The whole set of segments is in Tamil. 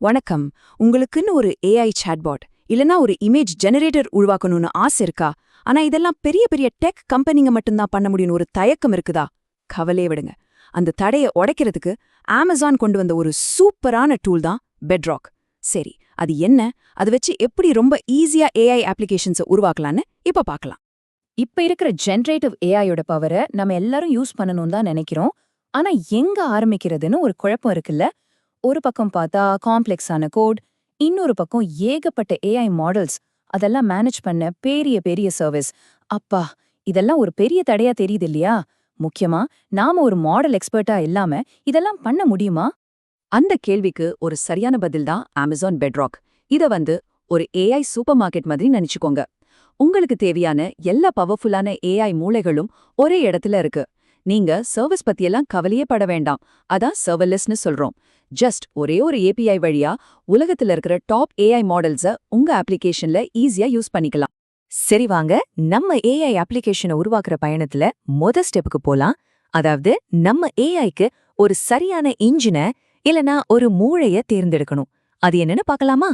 வணக்கம். உங்களுக்குன்னு ஒரு ஏஐ சாட்பாட் இல்லனா ஒரு இமேஜ் ஜெனரேட்டர் உருவாக்கணும்னு ஆசை இருக்கா? ஆனா இதெல்லாம் பெரிய பெரிய டெக் கம்பெனிங்க மட்டும்தான் பண்ண முடியும்னு ஒரு தயக்கம் இருக்குதா? கவலையே விடுங்க. அந்த தடைய உடைக்கிறதுக்கு அமேசான் கொண்டு வந்த ஒரு சூப்பரான டூல் தான் பெட்ராக் சரி அது என்ன? அதை வச்சு எப்படி ரொம்ப ஈஸியா ஏஐ அப்ளிகேஷன்ஸை உருவாக்கலான்னு இப்ப பார்க்கலாம். இப்ப இருக்கிற ஜென்ரேட்டிவ் ஏஐயோட பவரை நம்ம எல்லாரும் யூஸ் பண்ணணும் தான் நினைக்கிறோம். ஆனா எங்க ஆரம்பிக்கிறதுன்னு ஒரு குழப்பம் இருக்குல்ல? ஒரு பக்கம் பார்த்தா காம்ப்ளெக்ஸான கோட் இன்னொரு பக்கம் ஏகப்பட்ட ஏஐ மாடல்ஸ் அதெல்லாம் மேனேஜ் பண்ண பெரிய பெரிய சர்வீஸ் அப்பா இதெல்லாம் ஒரு பெரிய தடையா தெரியுது இல்லையா? முக்கியமா நாம ஒரு மாடல் எக்ஸ்பர்ட்டா இல்லாம இதெல்லாம் பண்ண முடியுமா? அந்த கேள்விக்கு ஒரு சரியான பதில் தான் அமேசான் பெட்ராக் இத வந்து ஒரு ஏஐ சூப்பர் மார்க்கெட் மாதிரி நினைச்சுக்கோங்க. உங்களுக்கு தேவையான எல்லா பவர்ஃபுல்லான ஏஐ மூளைகளும் ஒரே இடத்துல இருக்கு. நீங்க சர்வீஸ் பத்தியெல்லாம் கவலையே பட வேண்டாம். அதான் சர்வர்லெஸ்னு சொல்றோம். ஜஸ்ட் ஒரே ஒரு ஏபிஐ வழியா உலகத்துல இருக்கிற டாப் ஏஐ மாடல்ஸ உங்க அப்ளிகேஷன்ல ஈஸியா யூஸ் பண்ணிக்கலாம். சரி வாங்க நம்ம ஏஐ அப்ளிகேஷனை உருவாக்குற பயணத்துல மொத ஸ்டெப்புக்கு போலாம். அதாவது நம்ம ஏஐக்கு ஒரு சரியான இன்ஜினை இல்லனா ஒரு மூளைய தேர்ந்தெடுக்கணும். அது என்னன்னு பார்க்கலாமா?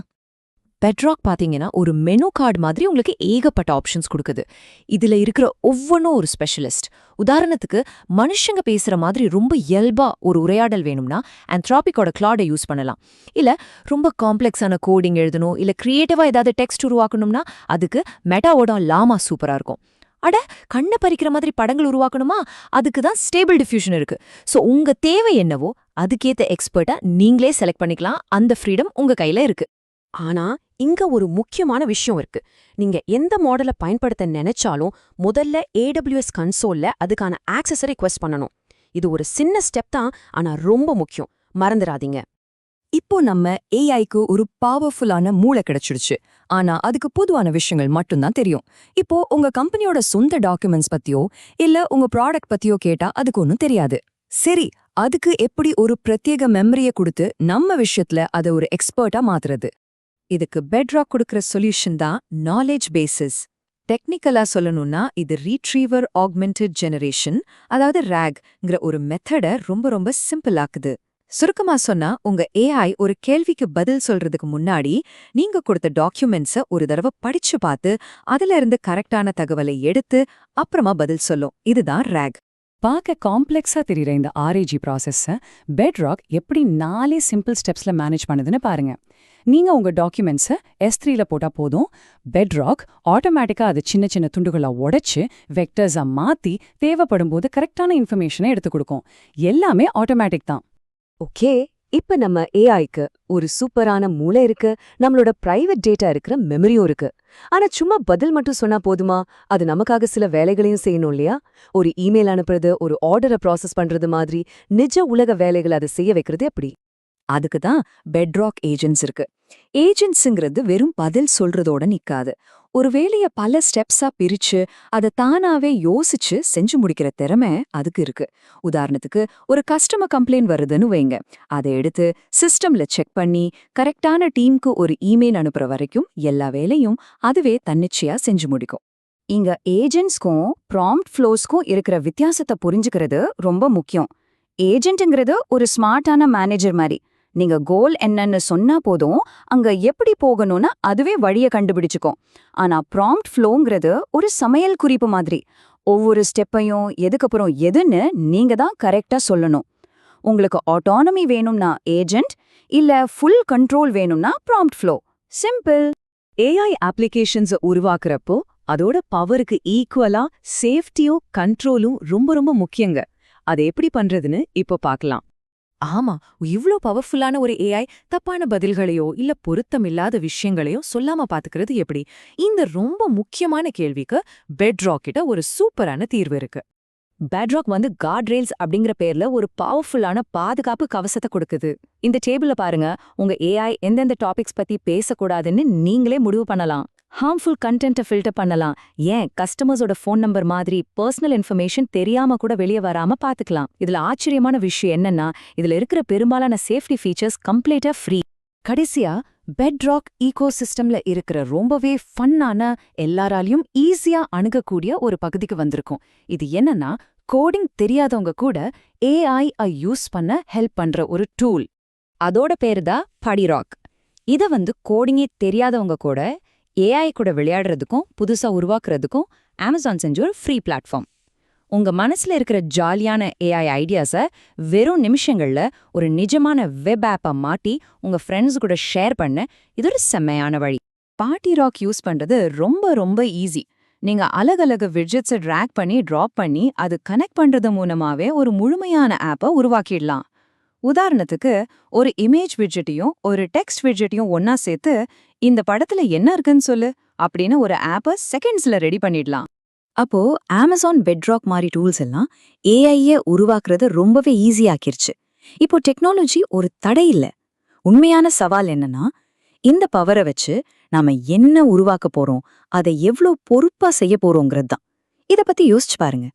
பெட்ராக் பார்த்தீங்கன்னா ஒரு மெனு கார்டு மாதிரி உங்களுக்கு ஏகப்பட்ட ஆப்ஷன்ஸ் கொடுக்குது. இதுல இருக்கிற ஒவ்வொன்றும் ஒரு ஸ்பெஷலிஸ்ட் உதாரணத்துக்கு மனுஷங்க பேசுற மாதிரி ரொம்ப இயல்பாக ஒரு உரையாடல் வேணும்னா ஆந்த்ராபிக்கோட கிளாடை யூஸ் பண்ணலாம். இல்ல ரொம்ப காம்ப்ளெக்ஸான கோடிங் எழுதணும் இல்ல கிரியேட்டிவா ஏதாவது டெக்ஸ்ட் உருவாக்கணும்னா அதுக்கு மெட்டாவோட லாமா சூப்பரா இருக்கும். அட கண்ணை பறிக்கிற மாதிரி படங்கள் உருவாக்கணுமா? அதுக்கு தான் ஸ்டேபிள் டிஃப்யூஷன் இருக்கு. சோ உங்க தேவை என்னவோ அதுக்கேத்த எக்ஸ்பர்ட்டா நீங்களே செலக்ட் பண்ணிக்கலாம். அந்த ஃப்ரீடம் உங்க கையில இருக்கு. ஆனா இங்க ஒரு முக்கியமான விஷயம் இருக்கு. நீங்க எந்த மாடலை பயன்படுத்த நினைச்சாலும் முதல்ல ஏடபிள்யூஎஸ் கன்சோல்ல அதுக்கான ஆக்சஸை ரிக்வெஸ்ட் பண்ணணும். இது ஒரு சின்ன ஸ்டெப் தான் ஆனா ரொம்ப முக்கியம். மறந்துடாதீங்க. இப்போ நம்ம ஏஐக்கு ஒரு பவர்ஃபுல்லான மூளை கிடைச்சிடுச்சு. ஆனா அதுக்கு பொதுவான விஷயங்கள் மட்டும்தான் தெரியும். இப்போ உங்க கம்பெனியோட சொந்த டாக்குமெண்ட்ஸ் பத்தியோ இல்ல உங்க ப்ராடக்ட் பத்தியோ கேட்டா அதுக்கு ஒன்றும் தெரியாது. சரி அதுக்கு எப்படி ஒரு பிரத்யேக மெமரிய கொடுத்து நம்ம விஷயத்துல அதை ஒரு எக்ஸ்பர்ட்டா மாத்துறது? இதுக்கு பெட்ராக் கொடுக்கிற சொல்யூஷன் தான் நாலேஜ் பேசிஸ் டெக்னிக்கலா சொல்லணும்னா இது ரீட்ரீவர் ஆக்மெண்டட் ஜெனரேஷன் அதாவது ரேக்ங்கிற ஒரு மெத்தட ரொம்ப ரொம்ப சிம்பிள் ஆக்குது. சுருக்கமா சொன்னா உங்க ஏஐ ஒரு கேள்விக்கு பதில் சொல்றதுக்கு முன்னாடி நீங்க கொடுத்த டாக்குமெண்ட்ஸ ஒரு தடவை படிச்சு பார்த்து அதுல இருந்து கரெக்டான தகவலை எடுத்து அப்புறமா பதில் சொல்லும். இதுதான் ரேக் பார்க்க காம்ப்ளெக்ஸா தெரியுற இந்த ஆர்ஏஜி ப்ராசஸ பெட்ராக் எப்படி நாலே சிம்பிள் ஸ்டெப்ஸ்ல மேனேஜ் பண்ணுதுன்னு பாருங்க. நீங்க உங்க டாக்குமெண்ட்ஸை எஸ் த்ரீல போட்டா போதும். பெட்ராக் ஆட்டோமேட்டிக்கா அது சின்ன சின்ன துண்டுகளா உடைச்சு வெக்டர்ஸா மாத்தி தேவைப்படும் போது கரெக்டான இன்ஃபர்மேஷனை எடுத்து கொடுக்கும். எல்லாமே ஆட்டோமேட்டிக் தான். ஓகே இப்ப நம்ம ஏஐக்கு ஒரு சூப்பரான மூளை இருக்கு. நம்மளோட பிரைவேட் டேட்டா இருக்கிற மெமரியும் இருக்கு. ஆனா சும்மா பதில் மட்டும் சொன்னா போதுமா? அது நமக்காக சில வேலைகளையும் செய்யணும் இல்லையா? ஒரு இமெயில் அனுப்புறது ஒரு ஆர்டரை ப்ராசஸ் பண்றது மாதிரி நிஜ உலக வேலைகளை அதை செய்ய வைக்கிறது எப்படி? அதுக்கு தான் பெட்ராக் ஏஜென்ட்ஸ் இருக்கு. ஏஜென்ட்ஸுங்கிறது வெறும் பதில் சொல்றதோட நிக்காது. ஒரு வேலைய பல ஸ்டெப்ஸா பிரிச்சு அதை தானாவே யோசிச்சு செஞ்சு முடிக்கிற திறமை அதுக்கு இருக்கு. உதாரணத்துக்கு ஒரு கஸ்டமர் கம்ப்ளைண்ட் வருதுன்னு வைங்க. அதை எடுத்து சிஸ்டம்ல செக் பண்ணி கரெக்டான டீமுக்கு ஒரு இமெயில் அனுப்புற வரைக்கும் எல்லா வேலையும் அதுவே தன்னிச்சையா செஞ்சு முடிக்கும். இங்க ஏஜென்ட்ஸ்க்கும் ப்ராம்ப்ட் ஃப்ளோஸ்க்கும் இருக்கிற வித்தியாசத்தை புரிஞ்சுக்கிறது ரொம்ப முக்கியம். ஏஜென்ட்டுங்கிறது ஒரு ஸ்மார்ட்டான மேனேஜர் மாதிரி. நீங்க கோல் என்னன்னு சொன்னா போதும் அங்க எப்படி போகணும்னா அதுவே வழிய கண்டுபிடிச்சுக்கும். ஆனா ப்ராம்ப்ட் ஃப்ளோங்கிறது ஒரு சமையல் குறிப்பு மாதிரி. ஒவ்வொரு ஸ்டெப்பையும் எதுக்கப்புறம் எதுன்னு நீங்க தான் கரெக்டா சொல்லணும். உங்களுக்கு ஆட்டானமி வேணும்னா ஏஜென்ட் இல்ல ஃபுல் கண்ட்ரோல் வேணும்னா ப்ராம்ப்ட் ஃப்ளோ சிம்பிள் ஏஐ அப்ளிகேஷன்ஸை உருவாக்குறப்போ அதோட பவருக்கு ஈக்குவலா சேஃப்டியும் கண்ட்ரோலும் ரொம்ப ரொம்ப முக்கியங்க. அதை எப்படி பண்றதுன்னு இப்போ பார்க்கலாம். ஆமா இவ்ளோ பவர்ஃபுல்லான ஒரு ஏஐ தப்பான பதில்களையோ இல்ல பொருத்தமில்லாத விஷயங்களையோ சொல்லாம பாத்துக்கிறது எப்படி? இந்த ரொம்ப முக்கியமான கேள்விக்கு பெட்ராக்கிட்ட ஒரு சூப்பரான தீர்வு இருக்கு. பெட்ராக் வந்து கார்ட் ரெயில்ஸ் அப்படிங்கிற பேர்ல ஒரு பவர்ஃபுல்லான பாதுகாப்பு கவசத்தை கொடுக்குது. இந்த டேபிள்ல பாருங்க உங்க ஏஐ எந்தெந்த டாபிக்ஸ் பத்தி பேசக்கூடாதுன்னு நீங்களே முடிவு பண்ணலாம். ஹார்ம்ஃபுல் கண்டென்ட்டை ஃபில்டர் பண்ணலாம். ஏன்? கஸ்டமர்ஸோட ஃபோன் நம்பர் மாதிரி பர்சனல் இன்ஃபர்மேஷன் தெரியாம கூட வெளியே வராம பாத்துக்கலாம். இதுல ஆச்சரியமான விஷயம் என்னன்னா இதுல இருக்கிற பெரும்பாலான சேஃப்டி ஃபீச்சர்ஸ் கம்ப்ளீட்டா ஃப்ரீ கடைசியா பெட்ராக் ஈகோ சிஸ்டம்ல இருக்கிற ரொம்பவே ஃபன்னான எல்லாராலையும் ஈஸியா அணுகக்கூடிய ஒரு பகுதிக்கு வந்திருக்கும். இது என்னன்னா கோடிங் தெரியாதவங்க கூட ஏஐ யூஸ் பண்ண ஹெல்ப் பண்ற ஒரு டூல் அதோட பேரு தான் படிராக் இத வந்து கோடிங்கே தெரியாதவங்க கூட ஏஐ கூட விளையாடுறதுக்கும் புதுசா உருவாக்குறதுக்கும் அமேசான் செஞ்ச ஒரு ஃப்ரீ பிளாட்ஃபார்ம் உங்க மனசுல இருக்கிற ஜாலியான ஏஐ ஐடியாஸ வெறும் நிமிஷங்கள்ல ஒரு நிஜமான வெப் ஆப்பை மாட்டி உங்க ஃப்ரெண்ட்ஸ் கூட ஷேர் பண்ண. இது ஒரு செம்மையான வழி. பார்ட்டி ராக் யூஸ் பண்றது ரொம்ப ரொம்ப ஈஸி நீங்க அலகலக விட்ஜெட்ஸை ட்ராக் பண்ணி டிராப் பண்ணி அது கனெக்ட் பண்றது மூலமாவே ஒரு முழுமையான ஆப்பை உருவாக்கிடலாம். உதாரணத்துக்கு ஒரு இமேஜ் விட்ஜெட்டையும் ஒரு டெக்ஸ்ட் விட்ஜெட்டையும் ஒன்னா சேர்த்து இந்த படத்துல என்ன இருக்குன்னு சொல்லு அப்படின்னு ஒரு ஆப்பை செகண்ட்ஸ்ல ரெடி பண்ணிடலாம். அப்போ அமேசான் பெட்ராக் மாதிரி டூல்ஸ் எல்லாம் ஏஐய உருவாக்குறது ரொம்பவே ஈஸியாக்கிருச்சு இப்போ டெக்னாலஜி ஒரு தடை இல்ல. உண்மையான சவால் என்னன்னா இந்த பவரை வச்சு நாம என்ன உருவாக்க போறோம் அதை எவ்ளோ பொறுப்பா செய்ய போறோங்கிறது தான். இத பத்தி யோசிச்சு பாருங்க.